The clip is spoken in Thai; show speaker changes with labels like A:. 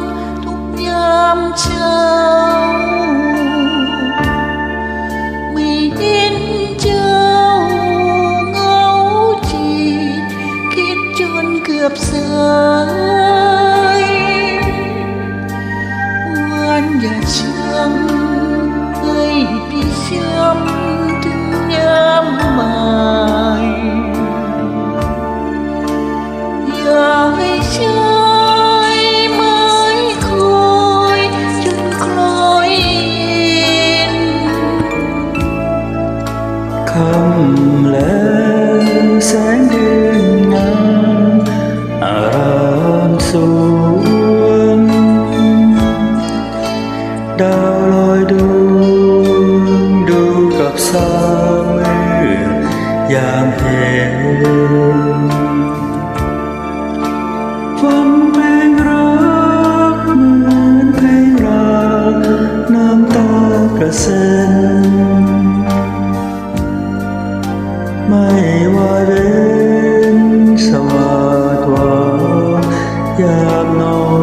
A: ำทุกยามเช้าไม่เห็นเจ้
B: คำแล้วแสงเดือนงามอารามสวงดาวลอยดวงดูกับสาวมื่อยามเห็นฟังเพลงรักเหมือนเพลงรักน้ำตากระเซ็น วาเรนสมาตวายามนอน